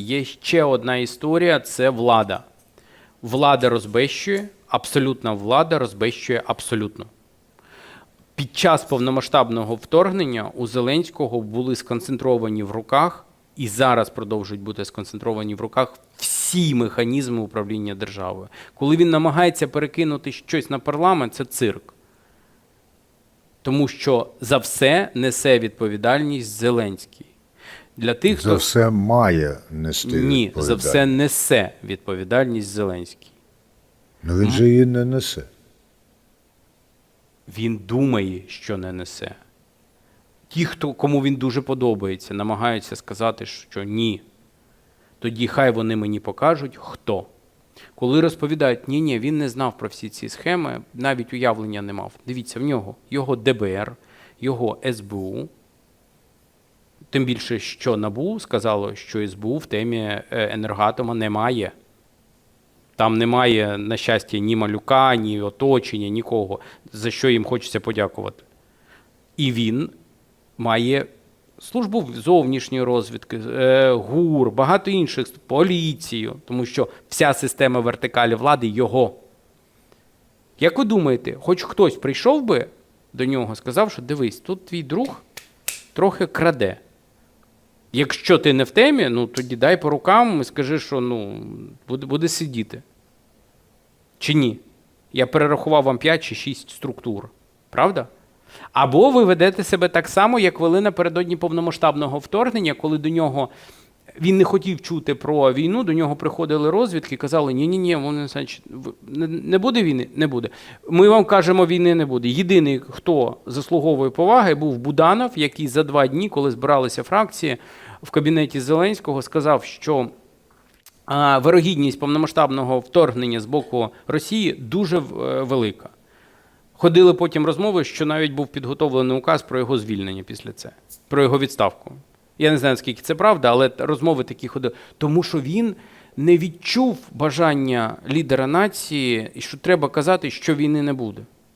є ще одна історія це влада. Влада розбещує, абсолютна влада розбещує абсолютно. Під час повномасштабного вторгнення у Зеленського були сконцентровані в руках і зараз продовжують бути сконцентровані в руках всі механізми управління державою. Коли він намагається перекинути щось на парламент, це цирк. Тому що за все несе відповідальність Зеленський. Для тих, За хто все має нести ні, за все несе відповідальність Зеленський. Ну він же її не несе. Він думає, що не несе. Ті, хто, кому він дуже подобається, намагаються сказати, що ні. Тоді хай вони мені покажуть, хто. Коли розповідають, ні, ні, він не знав про всі ці схеми, навіть уявлення не мав. Дивіться, в нього його ДБР, його СБУ. Тим більше, що НАБУ сказало, що СБУ в темі е, енергоатома немає. Там немає, на щастя, ні малюка, ні оточення, нікого, за що їм хочеться подякувати. І він має службу зовнішньої розвідки, е, ГУР, багато інших, поліцію, тому що вся система вертикалі влади його. Як ви думаєте, хоч хтось прийшов би до нього, сказав, що дивись, тут твій друг трохи краде. Якщо ти не в темі, ну тоді дай по рукам і скажи, що ну, буде, буде сидіти. Чи ні? Я перерахував вам 5 чи 6 структур. Правда? Або ви ведете себе так само, як вели напередодні повномасштабного вторгнення, коли до нього він не хотів чути про війну, до нього приходили розвідки казали: ні ні ні вони не, буде війни? Не буде. Ми вам кажемо, війни не буде. Єдиний, хто заслуговує поваги, був Буданов, який за два дні, коли збиралися фракції в кабінеті Зеленського, сказав, що вирогідність повномасштабного вторгнення з боку Росії дуже е, велика. Ходили потім розмови, що навіть був підготовлений указ про його звільнення після це, про його відставку. Я не знаю, наскільки це правда, але розмови такі ходили. Тому що він не відчув бажання лідера нації, і що треба казати, що війни не буде.